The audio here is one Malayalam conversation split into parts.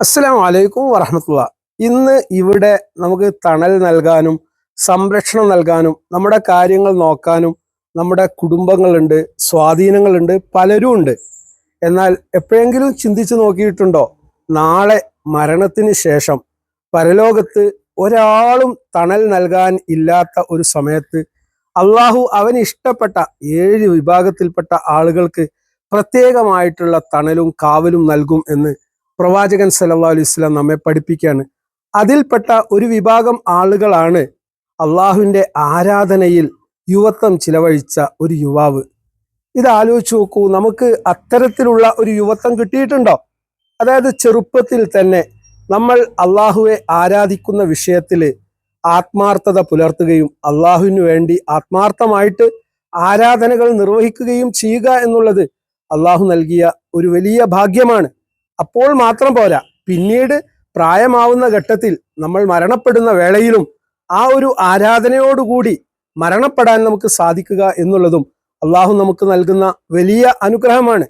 അസ്സലാം വലൈക്കും വറഹമത്തുള്ള. ഇന്ന് ഇവിടെ നമുക്ക് തണൽ നൽകാനും സംരക്ഷണം നൽകാനും നമ്മുടെ കാര്യങ്ങൾ നോക്കാനും നമ്മുടെ കുടുംബങ്ങളുണ്ട് സ്വാധീനങ്ങളുണ്ട് പലരും ഉണ്ട്. എന്നാൽ എപ്പോഴെങ്കിലും ചിന്തിച്ചു നോക്കിയിട്ടുണ്ടോ? നാളെ മരണത്തിന് ശേഷം പരലോകത്ത് ഒരാളും തണൽ നൽകാൻ ഇല്ലാത്ത ഒരു സമയത്ത് അള്ളാഹു അവന് ഇഷ്ടപ്പെട്ട ഏഴ് വിഭാഗത്തിൽപ്പെട്ട ആളുകൾക്ക് പ്രത്യേകമായിട്ടുള്ള തണലും കാവലും നൽകും എന്ന് പ്രവാചകൻ സല്ലല്ലാഹു അലൈഹി വസല്ലം നമ്മെ പഠിപ്പിക്കുകയാണ് അതിൽപ്പെട്ട ഒരു വിഭാഗം ആളുകളാണ് അള്ളാഹുവിന്റെ ആരാധനയിൽ യുവത്വം ചിലവഴിച്ച ഒരു യുവാവ്. ഇത് ആലോചിച്ച് നോക്കൂ നമുക്ക് അത്തരത്തിലുള്ള ഒരു യുവത്വം കിട്ടിയിട്ടുണ്ടോ? അതായത് ചെറുപ്പത്തിൽ തന്നെ നമ്മൾ അള്ളാഹുവെ ആരാധിക്കുന്ന വിഷയത്തിൽ ആത്മാർത്ഥത പുലർത്തുകയും അള്ളാഹുവിന് വേണ്ടി ആത്മാർത്ഥമായിട്ട് ആരാധനകൾ നിർവഹിക്കുകയും ചെയ്യുക എന്നുള്ളത് അള്ളാഹു നൽകിയ ഒരു വലിയ ഭാഗ്യമാണ്. അപ്പോൾ മാത്രം പോരാ. പിന്നീട് പ്രായമാവുന്ന ഘട്ടത്തിൽ നമ്മൾ മരണപ്പെടുന്ന വേളയിലും ആ ഒരു ആരാധനയോടുകൂടി മരണപ്പെടാൻ നമുക്ക് സാധിക്കുക എന്നുള്ളതും അള്ളാഹു നമുക്ക് നൽകുന്ന വലിയ അനുഗ്രഹമാണ്.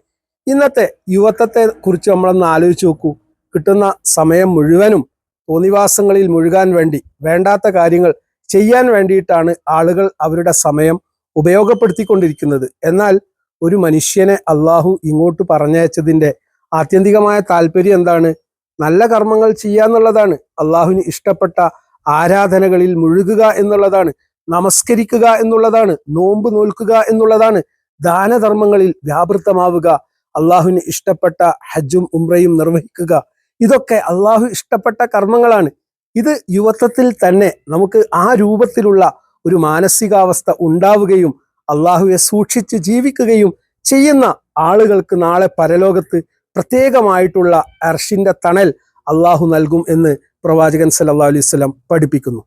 ഇന്നത്തെ യുവത്വത്തെ കുറിച്ച് നമ്മളൊന്ന് ആലോചിച്ച് നോക്കൂ. കിട്ടുന്ന സമയം മുഴുവനും തോന്നിവാസങ്ങളിൽ മുഴുകാൻ വേണ്ടി വേണ്ടാത്ത കാര്യങ്ങൾ ചെയ്യാൻ വേണ്ടിയിട്ടാണ് ആളുകൾ അവരുടെ സമയം ഉപയോഗപ്പെടുത്തിക്കൊണ്ടിരിക്കുന്നത്. എന്നാൽ ഒരു മനുഷ്യനെ അള്ളാഹു ഇങ്ങോട്ട് പറഞ്ഞയച്ചതിന്റെ ആത്യന്തികമായ താല്പര്യം എന്താണ്? നല്ല കർമ്മങ്ങൾ ചെയ്യാന്നുള്ളതാണ് അള്ളാഹുവിന് ഇഷ്ടപ്പെട്ട ആരാധനകളിൽ മുഴുകുക എന്നുള്ളതാണ്. നമസ്കരിക്കുക എന്നുള്ളതാണ്. നോമ്പ് നോൽക്കുക എന്നുള്ളതാണ്. ദാനധർമ്മങ്ങളിൽ വ്യാപൃതമാവുക. അള്ളാഹുവിന് ഇഷ്ടപ്പെട്ട ഹജ്ജും ഉംറയും നിർവഹിക്കുക. ഇതൊക്കെ അള്ളാഹു ഇഷ്ടപ്പെട്ട കർമ്മങ്ങളാണ്. ഇത് യുവത്വത്തിൽ തന്നെ നമുക്ക് ആ രൂപത്തിലുള്ള ഒരു മാനസികാവസ്ഥ ഉണ്ടാവുകയും അള്ളാഹുവെ സൂക്ഷിച്ച് ജീവിക്കുകയും ചെയ്യുന്ന ആളുകൾക്ക് നാളെ പരലോകത്ത് പ്രത്യേകമായിട്ടുള്ള അർഷിന്റെ തണൽ അള്ളാഹു നൽകും എന്ന് പ്രവാചകൻ സല്ലാ അലൈഹി വസല്ലം പഠിപ്പിക്കുന്നു.